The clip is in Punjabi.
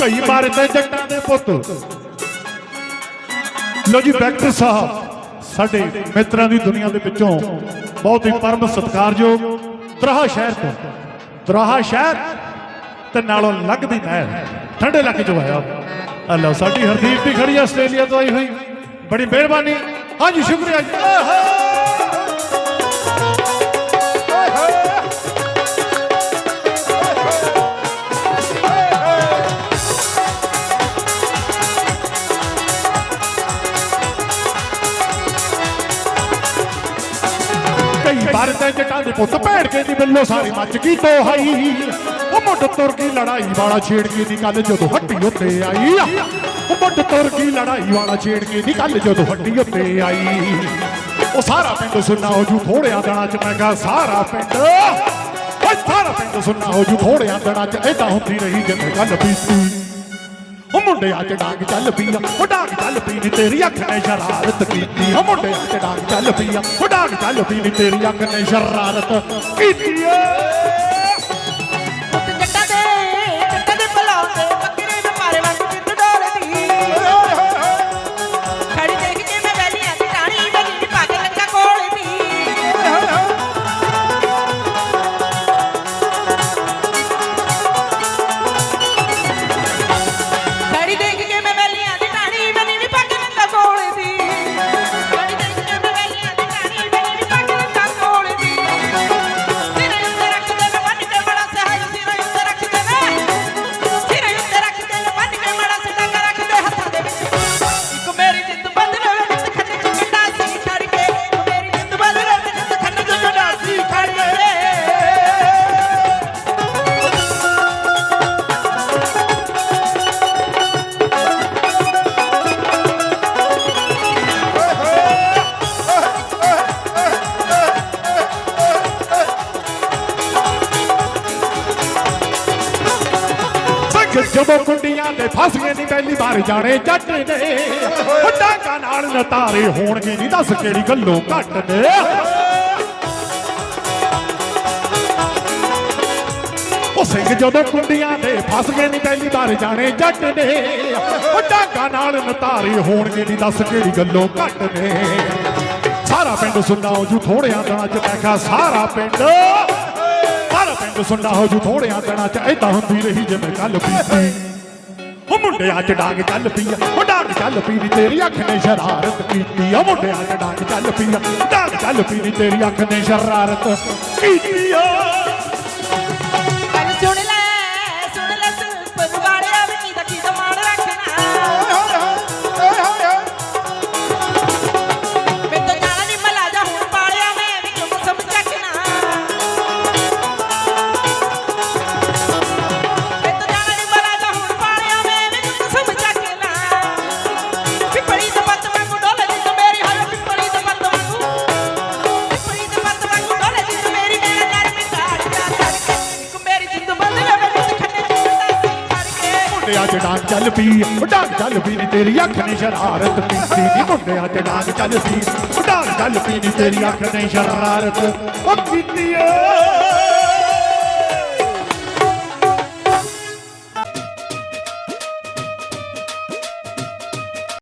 ਬਾਰੇ ਤੇ ਜੱਟਾਂ ਦੇ ਪੁੱਤ। ਲੋ ਜੀ ਬੈਕਟਰ ਸਾਹਿਬ, ਸਾਡੇ ਮਿੱਤਰਾਂ ਦੀ ਦੁਨੀਆ ਦੇ ਵਿੱਚੋਂ ਬਹੁਤ ਹੀ ਪਰਮ ਸਤਿਕਾਰਯੋਗ ਦਰਾਹਾ ਸ਼ਹਿਰ ਤੋਂ। ਦਰਾਹਾ ਸ਼ਹਿਰ ਤੇ ਨਾਲੋਂ ਲੱਗਦੀ ਨਹਿਰ ਠੰਡੇ ਇਲਾਕੇ ਚੋਂ ਆਇਆ। ਅੱਲਾ ਸਾਡੀ ਹਰਦੀਪ ਵੀ ਖੜੀ ਆਸਟ੍ਰੇਲੀਆ ਤੋਂ ਆਈ ਹੋਈ। ਬੜੀ ਮਿਹਰਬਾਨੀ। ਹਾਂਜੀ, ਸ਼ੁਕਰੀਆ ਜੀ। ਆਹਾ। ਕਈ ਵਾਰ ਤੇ ਜਟਾਂ ਦੇ ਪੁੱਤ ਭੈਣ ਕੇ ਦੀ ਬਿੱਲੋ ਸਾਰੀ ਮੱਚ ਗਈ ਤੋਹਾਈ ਉਹ ਮੁੱਢ ਤੁਰ ਗਈ ਲੜਾਈ ਵਾਲਾ ਛੇੜ ਕੇ ਦੀ ਗੱਲ ਜਦੋਂ ਹੱਟੀ ਉੱਤੇ ਆਈ। ਉਹ ਮੁੱਢ ਤੁਰ ਗਈ ਲੜਾਈ ਵਾਲਾ ਛੇੜ ਕੇ ਦੀ ਗੱਲ ਜਦੋਂ ਹੱਟੀ ਉੱਤੇ ਆਈ। ਉਹ ਸਾਰਾ ਪਿੰਡ ਸੁਣਨਾ ਹੋ ਜੂ ਥੋੜਿਆਂ ਦਿਨਾਂ ਚ, ਮੈਂ ਕਿਹਾ, ਸਾਰਾ ਪਿੰਡ, ਓਏ, ਸਾਰਾ ਪਿੰਡ ਸੁਣਨਾ ਹੋ ਜੂ ਥੋੜਿਆਂ ਦਿਨਾਂ ਚ, ਏਦਾਂ ਹੁੰਦੀ ਰਹੀ ਜਿਵੇਂ ਗੱਲ ਬੀਤੀ। ਮੁੰਡਿਆਂ ਚ ਡਾਂਗ ਚੱਲ ਪਈ ਆ, ਉਹ ਡਾਂਗ ਚੱਲ ਪੀ ਨੀ ਤੇਰੀ ਅੱਖ ਨੇ ਸ਼ਰਾਰਤ ਕੀਤੀ ਉਹ ਮੁੰਡਿਆਂ ਚ ਡਾਂਗ ਚੱਲ ਪਈ ਆ, ਉਹ ਡਾਂਗ ਚੱਲ ਪੀ ਨੀ ਤੇਰੀ ਅੱਖ ਨੇ ਸ਼ਰਾਰਤ ਕੀਤੀ ਏ। ਜਦੋਂ ਕੁੰਡੀਆਂ ਦੇ ਫਸ ਗਏ ਨਹੀਂ ਪਹਿਲੀ ਵਾਰ ਜਾਣੇ ਜੱਟ ਨੇ ਉਹ ਡਾਂਗਾਂ ਨਾਲ ਨਤਾਰੇ ਹੋਣਗੇ ਨਹੀਂ ਦੱਸ ਕਿਹੜੀ ਗੱਲੋਂ ਘੱਟ ਨੇ? ਉਹ ਸਿੰਘ ਜਦੋਂ ਕੁੰਡੀਆਂ ਦੇ ਫਸ ਗਏ ਨਹੀਂ ਪਹਿਲੀ ਵਾਰ ਜਾਣੇ ਜੱਟ ਨੇ ਉਹ ਡਾਂਗਾਂ ਨਾਲ ਨਤਾਰੇ ਹੋਣਗੇ ਨਹੀਂ ਦੱਸ ਕਿਹੜੀ ਗੱਲੋਂ ਘੱਟ ਨੇ? ਸਾਰਾ ਪਿੰਡ ਸੁਣਾਓ ਜੂ, ਥੋੜਿਆਂ ਦਿਨਾਂ ਚ ਮੈਂ ਸਾਰਾ ਪਿੰਡ ਪਿੰਡ ਸੁਣਦਾ ਹੋ ਜੂ ਥੋੜਿਆਂ ਤਣਾ ਚ, ਏਦਾਂ ਹੁੰਦੀ ਰਹੀ ਜਿਵੇਂ ਕੱਲ ਬੀਤੀ ਉਹ ਮੁੰਡਿਆਂ ਚ ਡਾਂਗ ਚੱਲ ਪਈ ਆ, ਉਹ ਡਾਂਗ ਚੱਲ ਪਈ ਨੀ, ਤੇਰੀ ਅੱਖ ਨੇ ਸ਼ਰਾਰਤ ਕੀਤੀ ਆ। ਮੁੰਡਿਆਂ ਚ ਡਾਂਗ ਚੱਲ ਪਈ ਆ, ਡਾਂਗ ਚੱਲ ਪਈ ਨੀ, ਤੇਰੀ ਅੱਖ ਨੇ ਸ਼ਰਾਰਤ ਕੀਤੀ ਆ। ਮੁੰਡਿਆਂ ਚ ਡਾਂਗ ਚੱਲ ਪੀ ਉਹ ਡਾਂਗ ਚੱਲ ਪੀ ਨੀ ਤੇਰੀ ਅੱਖ ਨੇ ਸ਼ਰਾਰਤ ਕੀਤੀ ਨੀ, ਮੁੰਡਿਆਂ ਚ ਡਾਂਗ ਚੱਲ ਪੀ ਉਹ ਡਾਂਗ ਚੱਲ ਪੀ ਨੀ ਤੇਰੀ ਅੱਖ ਨੇ ਸ਼ਰਾਰਤ। ਉਹ ਕੀਤੀ ਏ।